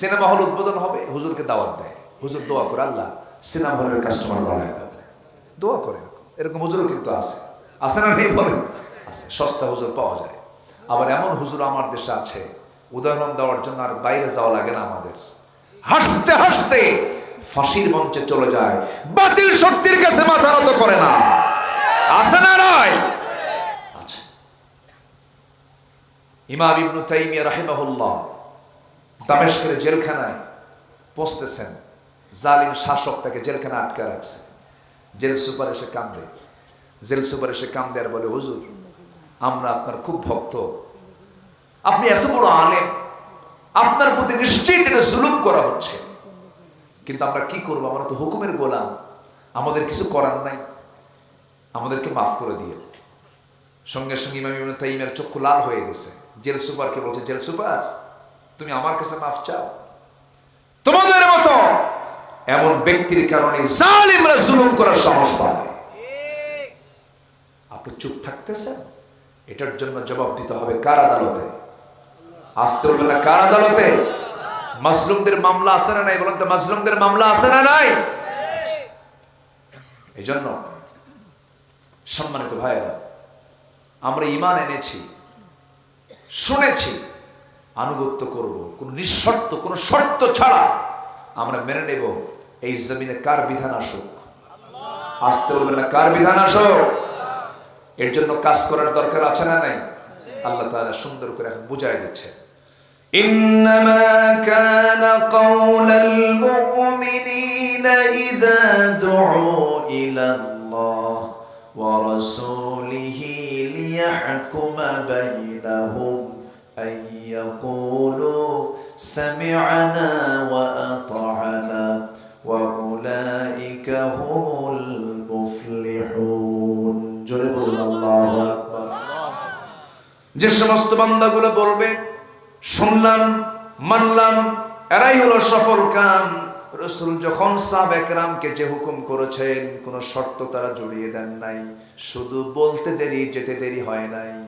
Cinema hall উদ্বোধন হবে, হুজুরকে দাওয়াত দেয়। হুজুর দোয়া করে, আল্লাহ সিনেমা হলের কাস্টমার বাড়ায় দোয়া করে এরকম। হুজুরও কিন্তু আছে। আছে না নেই বলেন? আছে। সস্তা হুজুর পাওয়া যায়। আবার এমন হুজুর আমার দেশে আছে, উদাহরণ দেওয়ার জন্য আর বাইরে যাওয়া লাগে না আমাদের। হাসতে হাসতে ফাঁসির মঞ্চে চলে যায়। বাতিল শক্তির কাছে মাথা নত করে না। আছে না নয় আচ্ছা ইমাম ইবনু তাইমিয়া রাহিমাহুল্লাহ দামেশকের জেলখানায় পৌঁছতেছেন। জালিম শাসক তাকে জেলখানা আটকে রাখছে। জেল সুপার এসে কান্দে জেল সুপার এসে কান্দে আর বলে, হুজুর, আমরা আপনার খুব ভক্ত। আপনি এত বড় আলেম। আপনার প্রতি নিশ্চিত এটা জুলুম করা হচ্ছে। কিন্তু আমরা কি করব? আমরা তো হুকুমের গোলাম। আমাদের কিছু করার নাই। আমাদেরকে মাফ করে দিয়ে। সঙ্গে সঙ্গে ইমাম ইবনে তাইমের চক্ষু লাল হয়ে গেছে। জেল সুপারকে বলছে, জেল সুপার তুমি আমার কাছে মাফ চাও। তোমাদের মতো এমন ব্যক্তির কারণে জালিমরা জুলুম করার সাহস পায়। আপনি চুপ থাকতেছেন? এটার জন্য জবাব দিতে হবে কার আদালতে? আসতে বলবেন না কার আদালতে? মাসলুমদের মামলা আছে না নাই? বলেন তো মাসলুমদের মামলা আছে না নাই? এই জন্য সম্মানিত ভাইয়েরা, আমরা ইমান এনেছি, শুনেছি আনুগত্য করব কোন নিঃশর্ত কোন শর্ত ছাড়া আমরা মেনে নেব এই জমিনে কার বিধান আসুক আসতে বলবেন না কার বিধান আসুক এর জন্য কাজ করার দরকার আছে না নাই আল্লাহ তাআলা সুন্দর করে এখন বুঝাই দিচ্ছে إنما كان قول المؤمنين إذا دعوا إلى الله ورسوله ليحكم بينهم أن يقولوا سمعنا وأطعنا وأولئك هم المفلحون جرب الله أكبر যে সমস্ত বান্দাগুলো বলবে শুনলাম মানলাম এরাই হলো সফল কাম রসুল যখন সাহাব একরামকে যে হুকুম করেছেন কোনো শর্ত তারা জড়িয়ে দেন নাই শুধু বলতে দেরি যেতে দেরি হয় নাই